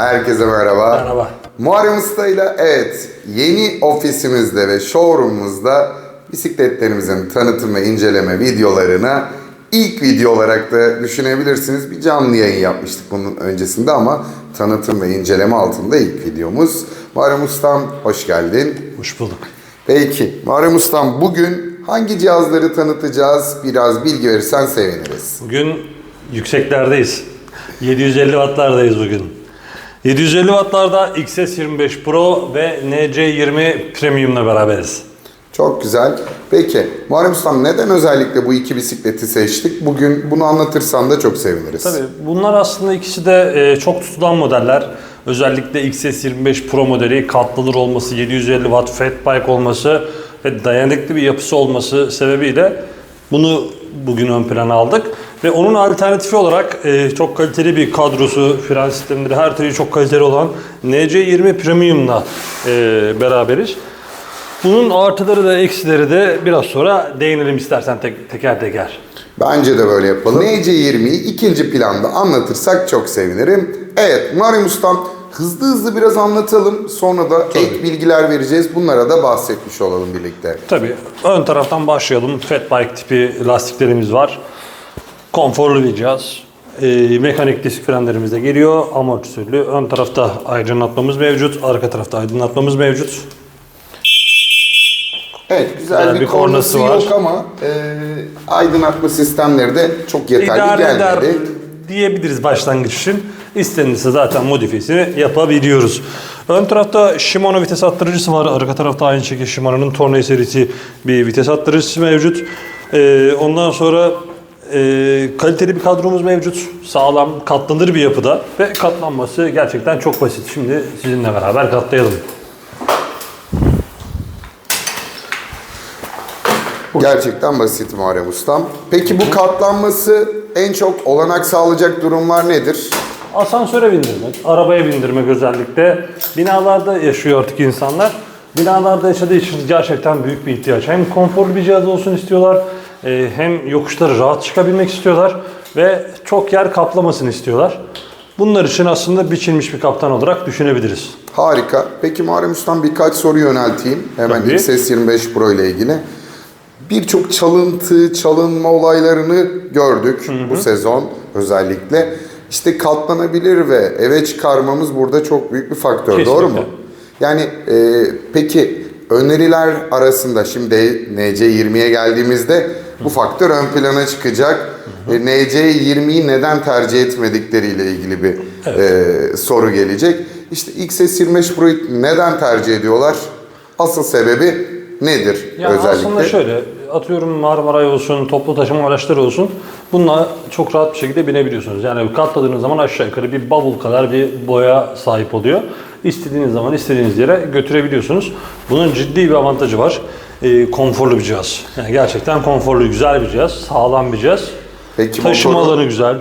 Herkese merhaba. Merhaba. Muharrem Usta ile evet yeni ofisimizde ve showroomumuzda bisikletlerimizin tanıtım ve inceleme videolarına ilk video olarak da düşünebilirsiniz. Bir canlı yayın yapmıştık bunun öncesinde ama tanıtım ve inceleme altında ilk videomuz. Muharrem Ustam hoş geldin. Hoş bulduk. Peki Muharrem Ustam bugün hangi cihazları tanıtacağız? Biraz bilgi verirsen seviniriz. Bugün yükseklerdeyiz. 750 wattlardayız bugün. 750 wattlarda XS25 Pro ve NC20 Premium'la beraberiz. Çok güzel. Peki Muharrem Ustam neden özellikle bu iki bisikleti seçtik? Bugün bunu anlatırsan da çok seviniriz. Tabii bunlar aslında ikisi de e, çok tutulan modeller. Özellikle XS25 Pro modeli katlanır olması, 750 watt fat bike olması ve dayanıklı bir yapısı olması sebebiyle bunu bugün ön plana aldık. Ve onun alternatifi olarak e, çok kaliteli bir kadrosu, fren sistemleri her türlü çok kaliteli olan NC20 Premium'la e, beraberiz. Bunun artıları da eksileri de biraz sonra değinelim istersen tek, teker teker. Bence de böyle yapalım. NC20'yi ikinci planda anlatırsak çok sevinirim. Evet Muharrem Ustam hızlı hızlı biraz anlatalım. Sonra da ek bilgiler vereceğiz. Bunlara da bahsetmiş olalım birlikte. Tabii ön taraftan başlayalım. Fat bike tipi lastiklerimiz var. Konforlu bir cihaz. Ee, mekanik disk frenlerimiz de geliyor. Amortisörlü. Ön tarafta aydınlatmamız mevcut. Arka tarafta aydınlatmamız mevcut. Evet güzel Güzel bir, bir kornası, kornası var. yok ama e, aydınlatma sistemleri de çok yeterli İdare gelmedi. eder diyebiliriz başlangıç için. İstenirse zaten modifiyesini yapabiliyoruz. Ön tarafta Shimano vites attırıcısı var. Arka tarafta aynı şekilde Shimano'nun Tornay serisi bir vites attırıcısı mevcut. Ee, ondan sonra e, kaliteli bir kadromuz mevcut. Sağlam, katlanır bir yapıda ve katlanması gerçekten çok basit. Şimdi sizinle beraber katlayalım. Gerçekten basit Muharrem Ustam. Peki bu katlanması en çok olanak sağlayacak durumlar nedir? Asansöre bindirmek, arabaya bindirmek özellikle. Binalarda yaşıyor artık insanlar. Binalarda yaşadığı için gerçekten büyük bir ihtiyaç. Hem konforlu bir cihaz olsun istiyorlar, hem yokuşları rahat çıkabilmek istiyorlar ve çok yer kaplamasını istiyorlar. Bunlar için aslında biçilmiş bir kaptan olarak düşünebiliriz. Harika. Peki Muharrem Ustam birkaç soru yönelteyim. Hemen Tabii. XS25 Pro ile ilgili. Birçok çalıntı, çalınma olaylarını gördük bu sezon özellikle. İşte katlanabilir ve eve çıkarmamız burada çok büyük bir faktör. Kesinlikle. Doğru mu? Yani e, peki öneriler arasında şimdi NC20'ye geldiğimizde bu faktör ön plana çıkacak. E, NC20'yi neden tercih etmedikleriyle ilgili bir e, soru gelecek. İşte XS25 Pro'yu neden tercih ediyorlar? Asıl sebebi nedir Yani özellikle? aslında şöyle, atıyorum Marmaray olsun, toplu taşıma araçları olsun. Bununla çok rahat bir şekilde binebiliyorsunuz. Yani katladığınız zaman aşağı yukarı bir bavul kadar bir boya sahip oluyor. İstediğiniz zaman istediğiniz yere götürebiliyorsunuz. Bunun ciddi bir avantajı var. Ee, konforlu bir cihaz. Yani gerçekten konforlu, güzel bir cihaz, sağlam bir cihaz. Peki Taşıma motor, alanı güzel.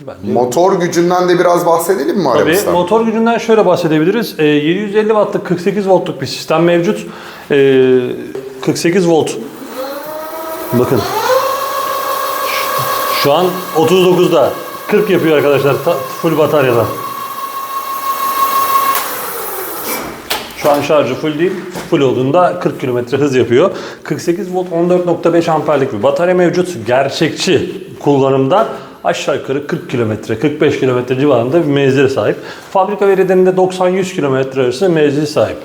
Bence motor gücünden de biraz bahsedelim mi Muharrem Tabii motor gücünden şöyle bahsedebiliriz. Ee, 750 wattlık 48 voltluk bir sistem mevcut. Ee, 48 volt. Bakın. Şu an 39'da. 40 yapıyor arkadaşlar full bataryada. Şu an şarjı full değil. Full olduğunda 40 km hız yapıyor. 48 volt 14.5 amperlik bir batarya mevcut. Gerçekçi kullanımda aşağı yukarı 40 km, 45 km civarında bir menzile sahip. Fabrika verilerinde 90-100 km arası menzili sahip.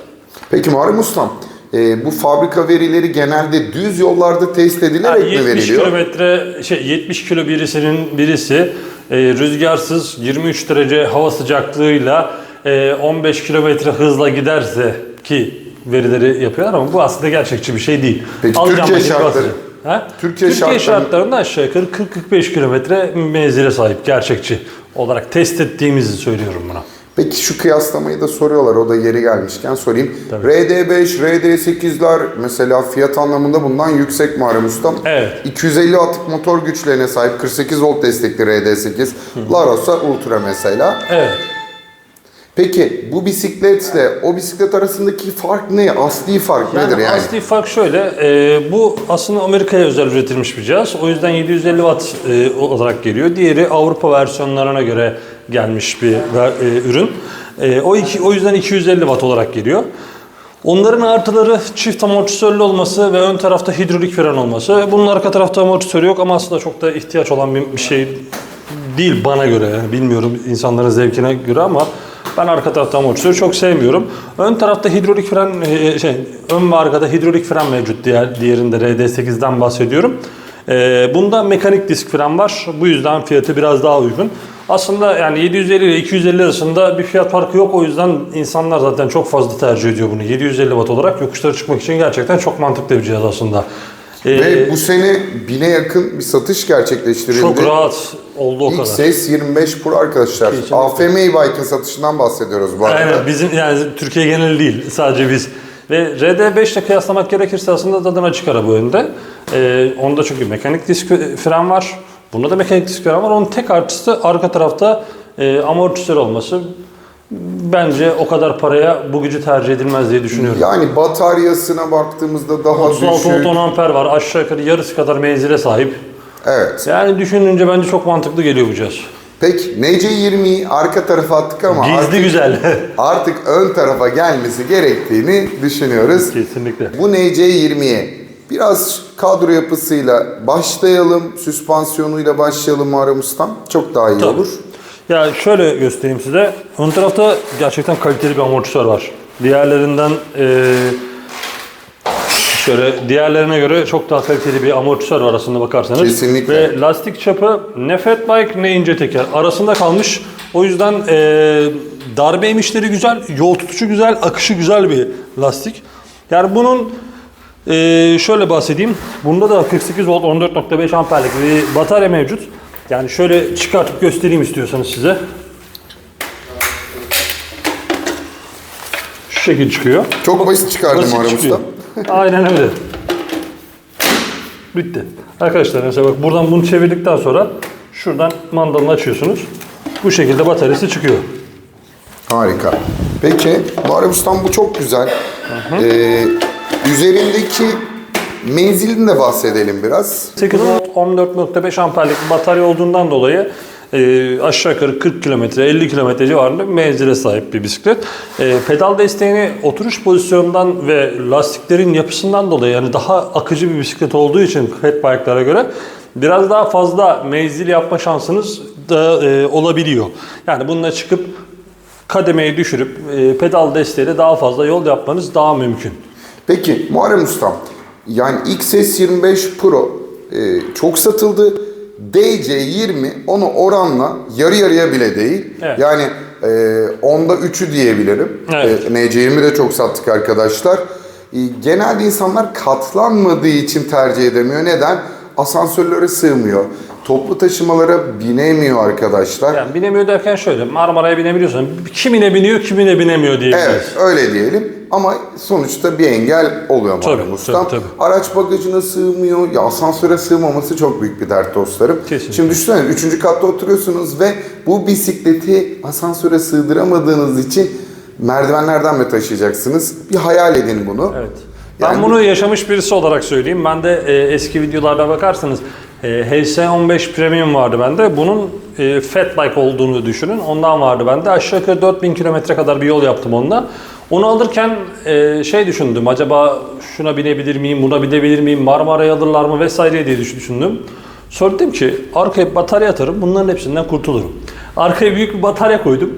Peki Muharrem Ustam, e, bu fabrika verileri genelde düz yollarda test edilerek Yani mi 70 veriliyor? kilometre şey 70 kilo birisinin birisi e, rüzgarsız 23 derece hava sıcaklığıyla 15 kilometre hızla giderse ki verileri yapıyorlar ama bu aslında gerçekçi bir şey değil. Peki Alacağım Türkiye şartları-. Ha? Türkiye Türkiye, şartları- şartlarında aşağı yukarı 40-45 kilometre menzile sahip gerçekçi olarak test ettiğimizi söylüyorum buna. Peki şu kıyaslamayı da soruyorlar. O da yeri gelmişken sorayım. RD5, RD8'ler mesela fiyat anlamında bundan yüksek Muharrem Ustam. Evet. 250 wattlık motor güçlerine sahip 48 volt destekli RD8. Larosa Ultra mesela. Evet. Peki bu bisikletle o bisiklet arasındaki fark ne? Asli fark nedir yani? Asli fark şöyle, e, bu aslında Amerika'ya özel üretilmiş bir cihaz. O yüzden 750 watt e, olarak geliyor. Diğeri Avrupa versiyonlarına göre gelmiş bir e, ürün. E, o iki, o yüzden 250 watt olarak geliyor. Onların artıları çift amortisörlü olması ve ön tarafta hidrolik fren olması. Bunun arka tarafta amortisörü yok ama aslında çok da ihtiyaç olan bir, bir şey değil bana göre. Yani bilmiyorum insanların zevkine göre ama ben arka tarafta amortisörü çok sevmiyorum. Ön tarafta hidrolik fren, e, şey, ön ve arkada hidrolik fren mevcut diğer diğerinde RD8'den bahsediyorum. E, bunda mekanik disk fren var. Bu yüzden fiyatı biraz daha uygun. Aslında yani 750 ile 250 arasında bir fiyat farkı yok. O yüzden insanlar zaten çok fazla tercih ediyor bunu. 750 watt olarak yokuşlara çıkmak için gerçekten çok mantıklı bir cihaz aslında. E, Ve bu sene bine yakın bir satış gerçekleştirildi. çok rahat oldu o kadar. XS 25 Pro arkadaşlar. Kesinlikle. AFM e-bike'ın satışından bahsediyoruz bu arada. Aynen bizim yani Türkiye geneli değil sadece biz. Ve RD5 ile kıyaslamak gerekirse aslında tadına açık araba önde. Ee, onda çünkü mekanik disk fren var. Bunda da mekanik disk fren var. Onun tek artısı arka tarafta e, amortisör olması. Bence o kadar paraya bu gücü tercih edilmez diye düşünüyorum. Yani bataryasına baktığımızda daha 36 düşük. Newton amper var. Aşağı yukarı yarısı kadar menzile sahip. Evet. Yani düşününce bence çok mantıklı geliyor bu cihaz. Peki NC20'yi arka tarafa attık ama Gizli artık, güzel. artık ön tarafa gelmesi gerektiğini düşünüyoruz. Kesinlikle. Bu NC20'ye biraz kadro yapısıyla başlayalım. Süspansiyonuyla başlayalım Muharrem Ustam. Çok daha iyi Tabii. olur. Ya şöyle göstereyim size. Ön tarafta gerçekten kaliteli bir amortisör var. Diğerlerinden eee, şöyle diğerlerine göre çok daha kaliteli bir amortisör var aslında bakarsanız. Kesinlikle. Ve lastik çapı ne fat bike ne ince teker arasında kalmış. O yüzden eee, darbe emişleri güzel, yol tutuşu güzel, akışı güzel bir lastik. Yani bunun eee, şöyle bahsedeyim. Bunda da 48 volt 14.5 amperlik bir batarya mevcut. Yani şöyle çıkartıp göstereyim istiyorsanız size. Şu şekil çıkıyor. Çok basit çıkardım Basit. Usta. Aynen öyle. Bitti. Arkadaşlar mesela bak buradan bunu çevirdikten sonra şuradan mandalını açıyorsunuz. Bu şekilde bataryası çıkıyor. Harika. Peki Muharrem Ustam bu çok güzel. Ee, üzerindeki menzilini de bahsedelim biraz. 8 volt 14.5 amperlik bir batarya olduğundan dolayı e, aşağı yukarı 40 kilometre 50 kilometre civarında bir menzile sahip bir bisiklet. E, pedal desteğini oturuş pozisyonundan ve lastiklerin yapısından dolayı yani daha akıcı bir bisiklet olduğu için fat bike'lara göre biraz daha fazla menzil yapma şansınız da e, olabiliyor. Yani bununla çıkıp kademeyi düşürüp e, pedal desteğiyle daha fazla yol yapmanız daha mümkün. Peki Muharrem Ustam, yani XS25 Pro e, çok satıldı. DC20 onu oranla yarı yarıya bile değil. Evet. Yani e, onda 3'ü diyebilirim. Evet. E, NC20 de çok sattık arkadaşlar. E, genelde insanlar katlanmadığı için tercih edemiyor. Neden? Asansörlere sığmıyor. Toplu taşımalara binemiyor arkadaşlar. Yani binemiyor derken şöyle Marmara'ya binebiliyorsan kimine biniyor kimine binemiyor diyebiliriz. Evet öyle diyelim ama sonuçta bir engel oluyor Tabii, Ustam. tabii, tabii. Araç bagajına sığmıyor, ya asansöre sığmaması çok büyük bir dert dostlarım. Kesinlikle. Şimdi düşünsene 3. katta oturuyorsunuz ve bu bisikleti asansöre sığdıramadığınız için merdivenlerden mi taşıyacaksınız? Bir hayal edin bunu. Evet. Ben Yani bunu yaşamış birisi olarak söyleyeyim. Ben de e, eski videolarda bakarsanız e, HS15 Premium vardı bende. Bunun e, fat bike olduğunu düşünün. Ondan vardı bende. Aşağı yukarı 4000 kilometre kadar bir yol yaptım onunla. Onu alırken e, şey düşündüm. Acaba şuna binebilir miyim, buna binebilir miyim, Marmara'ya alırlar mı vesaire diye düş- düşündüm. Sonra dedim ki arkaya batarya atarım. Bunların hepsinden kurtulurum. Arkaya büyük bir batarya koydum.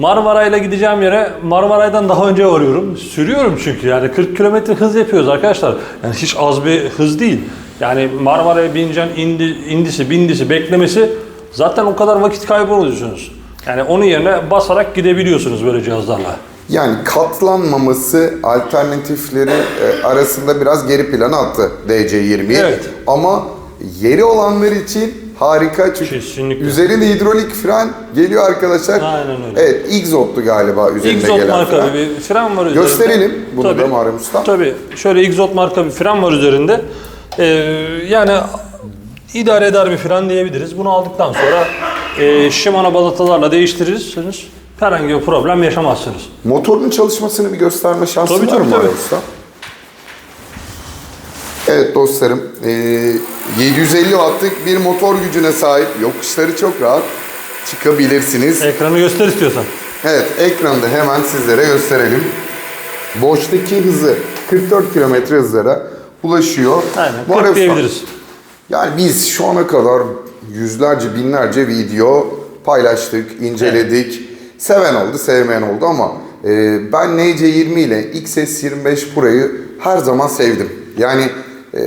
Marmaray'la gideceğim yere Marmaray'dan daha önce varıyorum. Sürüyorum çünkü yani 40 kilometre hız yapıyoruz arkadaşlar. Yani hiç az bir hız değil. Yani Marmara'ya bineceksin indi, indisi bindisi beklemesi zaten o kadar vakit kaybı oluyorsunuz. Yani onun yerine basarak gidebiliyorsunuz böyle cihazlarla. Yani katlanmaması alternatifleri e, arasında biraz geri plana attı DC20'yi. Evet. Ama yeri olanlar için harika çünkü Kesinlikle. üzerinde hidrolik fren geliyor arkadaşlar. Aynen öyle. Evet, Xot'tu galiba üzerinde Exot gelen marka fren. bir fren var üzerinde. Gösterelim bunu Tabii. da Muharrem Usta. Tabii. Şöyle Exot marka bir fren var üzerinde. Ee, yani idare eder bir fren diyebiliriz. Bunu aldıktan sonra e, Shimano balatalarla değiştirirseniz herhangi bir problem yaşamazsınız. Motorun çalışmasını bir gösterme şansı Tabii, var tabii, mı tabii. Usta? Evet dostlarım, e, 750 wattlık bir motor gücüne sahip. Yokuşları çok rahat. çıkabilirsiniz. Ekranı göster istiyorsan. Evet, ekranda hemen sizlere gösterelim. Boştaki hızı 44 km hızlara ulaşıyor. Aynen. Bu 40 arada- diyebiliriz. Yani biz şu ana kadar yüzlerce, binlerce video paylaştık, inceledik. Seven oldu, sevmeyen oldu ama e, ben NC20 ile XS25 Pro'yu her zaman sevdim. Yani e,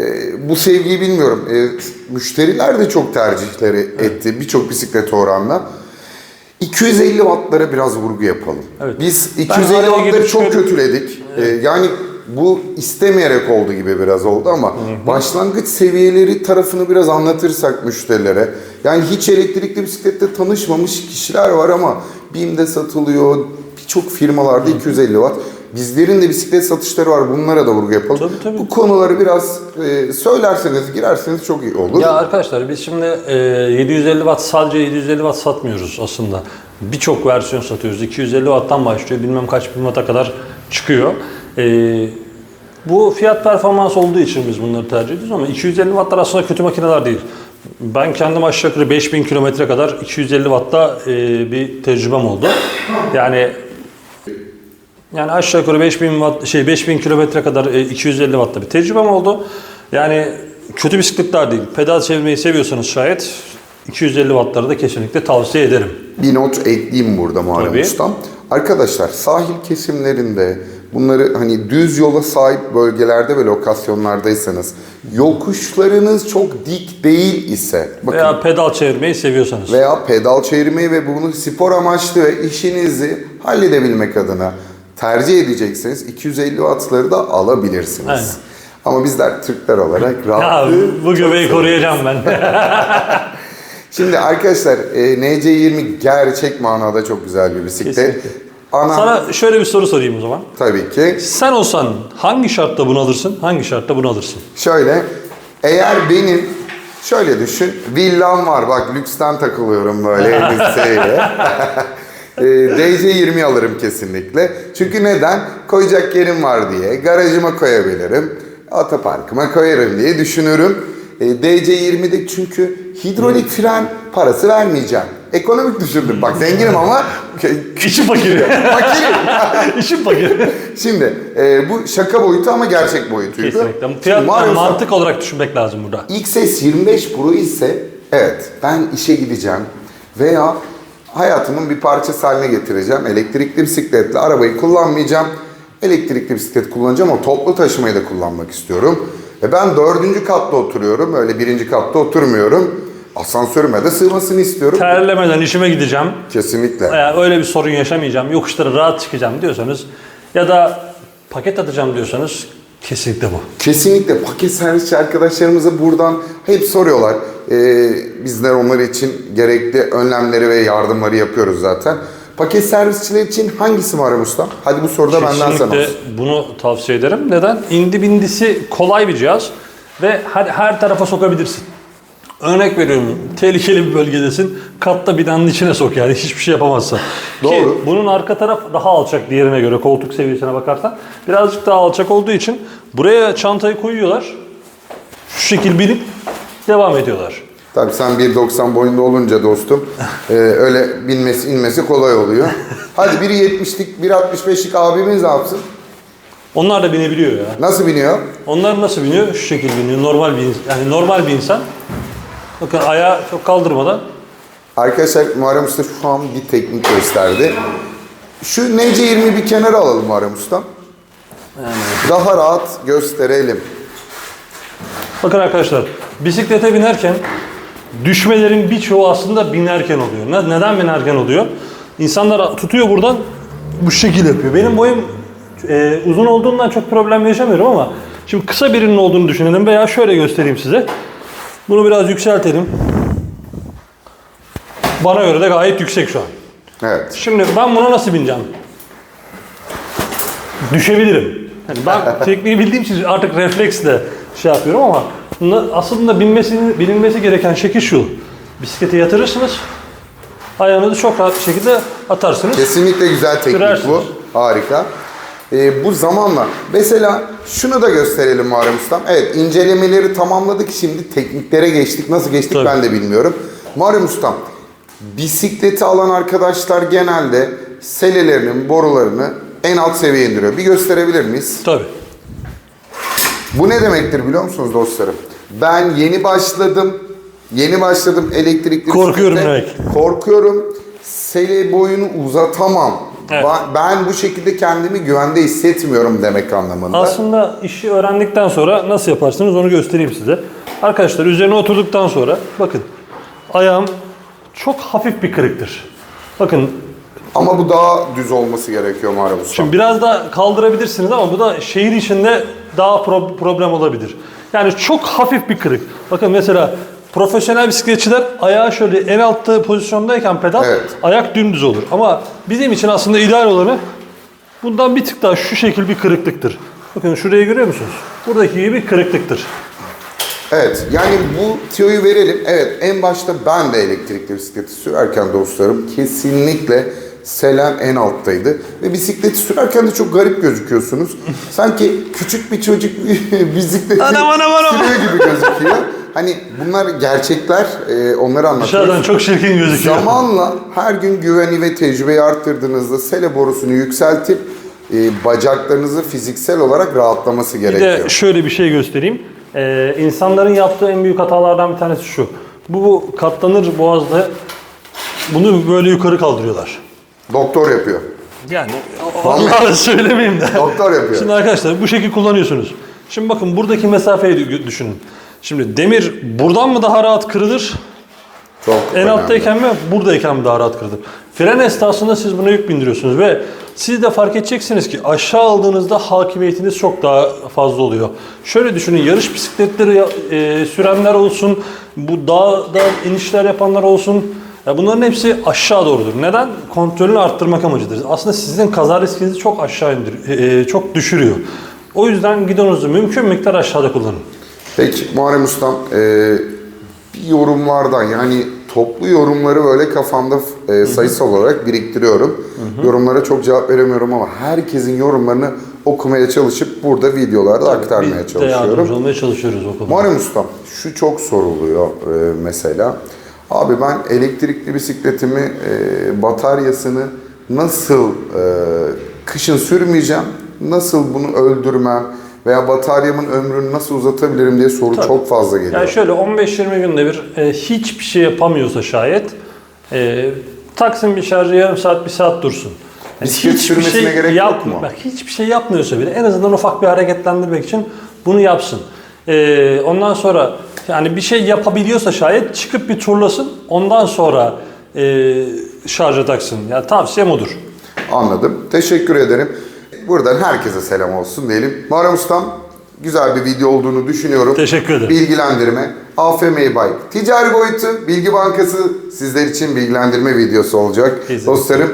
bu sevgiyi bilmiyorum. E, müşteriler de çok tercihleri etti birçok bisiklet oranla. 250 wattlara biraz vurgu yapalım. Evet. Biz Ben 250 araya wattları çok şöyle- kötüledik. Ee, yani bu istemeyerek oldu gibi biraz oldu ama başlangıç seviyeleri tarafını biraz anlatırsak müşterilere. Yani hiç elektrikli bisikletle tanışmamış kişiler var ama BİM'de satılıyor. Birçok firmalarda 250 watt. Bizlerin de bisiklet satışları var. Bunlara da vurgu yapalım. Tabii, tabii. Bu konuları biraz e, söylerseniz, girerseniz çok iyi olur. Ya arkadaşlar biz şimdi e, 750 watt sadece 750 watt satmıyoruz aslında. Birçok versiyon satıyoruz. 250 watttan başlıyor. Bilmem kaç bin watt'a kadar çıkıyor. E, bu fiyat performans olduğu için biz bunları tercih ediyoruz ama 250 wattlar aslında kötü makineler değil. Ben kendim aşağı yukarı 5000 kilometre kadar 250 wattta e, bir tecrübem oldu. Yani yani aşağı yukarı 5000 watt şey 5000 kilometre kadar e, 250 wattta bir tecrübem oldu. Yani kötü bisikletler değil. Pedal çevirmeyi seviyorsanız şayet 250 wattları da kesinlikle tavsiye ederim. Bir not ekleyeyim burada Muharrem Tabii. Ustam. Arkadaşlar sahil kesimlerinde bunları hani düz yola sahip bölgelerde ve lokasyonlardaysanız yokuşlarınız çok dik değil ise bakın Veya pedal çevirmeyi seviyorsanız. veya pedal çevirmeyi ve bunu spor amaçlı ve işinizi halledebilmek adına tercih edecekseniz 250 wattları da alabilirsiniz. Aynen. Ama bizler Türkler olarak Ya rahatlığı bu göbeği koruyacağım ben. Şimdi arkadaşlar e, NC20 gerçek manada çok güzel bir bisiklet. Kesinlikle. Ana Sana şöyle bir soru sorayım o zaman. tabii ki Sen olsan hangi şartta bunu alırsın, hangi şartta bunu alırsın? şöyle eğer benim şöyle düşün villam var bak lüksten takılıyorum böyle elbiseyle. E, DC20 alırım kesinlikle. Çünkü neden? Koyacak yerim var diye. Garajıma koyabilirim. Otoparkıma koyarım diye düşünürüm. E, DC20'de çünkü hidrolik fren parası vermeyeceğim. Ekonomik düşündüm. Bak zenginim ama İşin fakiri. fakirim. İşin fakiri. Şimdi e, bu şaka boyutu ama gerçek boyutuydu. Kesinlikle. Şimdi Fiyat, Mario mantık olarak düşünmek lazım burada. XS 25 Pro ise evet ben işe gideceğim veya hayatımın bir parçası haline getireceğim. Elektrikli bisikletle arabayı kullanmayacağım. Elektrikli bisiklet kullanacağım ama toplu taşımayı da kullanmak istiyorum. Ve ben dördüncü katta oturuyorum. Öyle birinci katta oturmuyorum. Asansörüme de sığmasını istiyorum. Terlemeden işime gideceğim. Kesinlikle. Veya öyle bir sorun yaşamayacağım, yokuşlara rahat çıkacağım diyorsanız ya da paket atacağım diyorsanız kesinlikle bu. Kesinlikle paket servisçi arkadaşlarımıza buradan hep soruyorlar. Ee, bizler onlar için gerekli önlemleri ve yardımları yapıyoruz zaten. Paket servisçiler için hangisi var Usta? Hadi bu soruda benden sana Kesinlikle olsun. bunu tavsiye ederim. Neden? İndi bindisi kolay bir cihaz ve her, her tarafa sokabilirsin. Örnek veriyorum, tehlikeli bir bölgedesin, katta binanın içine sok yani hiçbir şey yapamazsın. Ki Doğru. bunun arka taraf daha alçak diğerine göre koltuk seviyesine bakarsan. Birazcık daha alçak olduğu için buraya çantayı koyuyorlar. Şu şekil binip devam ediyorlar. Tabii sen 1.90 boyunda olunca dostum e, öyle binmesi inmesi kolay oluyor. Hadi biri 70'lik 1.65'lik abimiz ne yapsın? Onlar da binebiliyor ya. Nasıl biniyor? Onlar nasıl biniyor? Şu şekil biniyor. Normal bir yani normal bir insan. Bakın ayağı çok kaldırmadan Arkadaşlar Muharrem Usta şu an bir teknik gösterdi. Şu NC20 bir kenara alalım Muharrem Usta. Daha rahat gösterelim. Bakın arkadaşlar bisiklete binerken düşmelerin birçoğu aslında binerken oluyor. Ne- Neden binerken oluyor? İnsanlar tutuyor buradan bu şekil yapıyor. Benim boyum e, uzun olduğundan çok problem yaşamıyorum ama şimdi kısa birinin olduğunu düşünelim veya şöyle göstereyim size. Bunu biraz yükseltelim. Bana göre de gayet yüksek şu an. Evet. Şimdi ben buna nasıl bineceğim? Düşebilirim. Yani ben tekniği bildiğim için artık refleksle şey yapıyorum ama aslında binmesi, bilinmesi gereken şekil şu. Bisiklete yatırırsınız. Ayağınızı çok rahat bir şekilde atarsınız. Kesinlikle güzel teknik Sürersiniz. bu. Harika. Ee, bu zamanla mesela şunu da gösterelim Muharrem Ustam. Evet incelemeleri tamamladık. Şimdi tekniklere geçtik. Nasıl geçtik Tabii. ben de bilmiyorum. Muharrem Ustam Bisikleti alan arkadaşlar genelde selelerinin borularını en alt seviyeye indiriyor. Bir gösterebilir miyiz? Tabii. Bu ne demektir biliyor musunuz dostlarım? Ben yeni başladım. Yeni başladım elektrikli Korkuyorum bisiklete. Korkuyorum. Sele boyunu uzatamam. Evet. Ben, bu şekilde kendimi güvende hissetmiyorum demek anlamında. Aslında işi öğrendikten sonra nasıl yaparsınız onu göstereyim size. Arkadaşlar üzerine oturduktan sonra bakın ayağım çok hafif bir kırıktır. Bakın Ama bu daha düz olması gerekiyor Muharrem Usta. Şimdi biraz da kaldırabilirsiniz ama bu da şehir içinde daha pro- problem olabilir. Yani çok hafif bir kırık. Bakın mesela profesyonel bisikletçiler ayağı şöyle en altta pozisyondayken pedal Evet. ayak dümdüz olur. Ama bizim için aslında ideal olanı bundan bir tık daha şu şekil bir kırıklıktır. Bakın şurayı görüyor musunuz? Buradaki gibi bir kırıklıktır. Evet yani bu tiyoyu verelim. Evet en başta ben de elektrikli bisikleti sürerken dostlarım kesinlikle Selen en alttaydı. Ve bisikleti sürerken de çok garip gözüküyorsunuz. Sanki küçük bir çocuk bisikleti Anam, anam, anam. sürüyor gibi gözüküyor. Hani bunlar gerçekler, e, onları anlatıyoruz. Dışarıdan çok çirkin gözüküyor. Zamanla her gün güveni ve tecrübeyi arttırdığınızda sele borusunu yükseltip e, bacaklarınızı fiziksel olarak rahatlaması Bir gerekiyor. de şöyle bir şey göstereyim. Ee, insanların yaptığı en büyük hatalardan bir tanesi şu. Bu katlanır boğazda bunu böyle yukarı kaldırıyorlar. Doktor yapıyor. Yani Allah'ı söylemeyeyim de. Doktor yapıyor. Şimdi arkadaşlar bu şekil kullanıyorsunuz. Şimdi bakın buradaki mesafeyi dü- düşünün. Şimdi demir buradan mı daha rahat kırılır? Çok En önemli. alttayken mi buradayken mi daha rahat kırılır? Fren esnasında siz buna yük bindiriyorsunuz ve siz de fark edeceksiniz ki aşağı aldığınızda hakimiyetiniz çok daha fazla oluyor. Şöyle düşünün yarış bisikletleri e, sürenler olsun, bu dağda inişler yapanlar olsun. Ya bunların hepsi aşağı doğrudur. Neden? Kontrolünü arttırmak amacıdır. Aslında sizin kaza riskinizi çok aşağı indir, e, e, çok düşürüyor. O yüzden gidonuzu mümkün miktar aşağıda kullanın. Peki Muharrem Ustam, e, bir yorumlardan yani toplu yorumları böyle kafamda e, sayısal olarak biriktiriyorum. Yorumlara çok cevap veremiyorum ama herkesin yorumlarını okumaya çalışıp burada videolarda aktarmaya Biz de yardımcı çalışıyorum. olmaya çalışıyoruz o konuda. Muharrem Ustam, şu çok soruluyor e, mesela. Abi ben elektrikli bisikletimi e, bataryasını nasıl e, kışın sürmeyeceğim, nasıl bunu öldürmem veya bataryamın ömrünü nasıl uzatabilirim diye soru Tabii. çok fazla geliyor. Yani şöyle 15-20 günde bir e, hiçbir şey yapamıyorsa şayet e, taksın bir şarjı yarım saat bir saat dursun. Yani Bisiklet sürmesine gerek yok mu? Bak hiçbir şey yapmıyorsa bile en azından ufak bir hareketlendirmek için bunu yapsın. E, ondan sonra yani bir şey yapabiliyorsa şayet çıkıp bir turlasın ondan sonra e, şarja taksın. Yani tavsiyem odur. Anladım. Teşekkür ederim. Buradan herkese selam olsun diyelim. Muharrem Ustam güzel bir video olduğunu düşünüyorum. Teşekkür ederim. Bilgilendirme. AFM Bike. Ticari boyutu Bilgi Bankası sizler için bilgilendirme videosu olacak. Kesinlikle. Dostlarım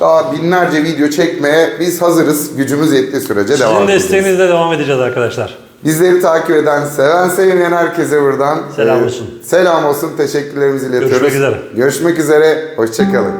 daha binlerce video çekmeye biz hazırız. Gücümüz yettiği sürece devam Sizin edeceğiz. desteğinizle devam edeceğiz arkadaşlar. Bizleri takip eden, seven, sevmeyen herkese buradan Selam e, olsun. Selam olsun. Teşekkürlerimizi iletiyoruz. Görüşmek üzere. Görüşmek üzere. Hoşçakalın.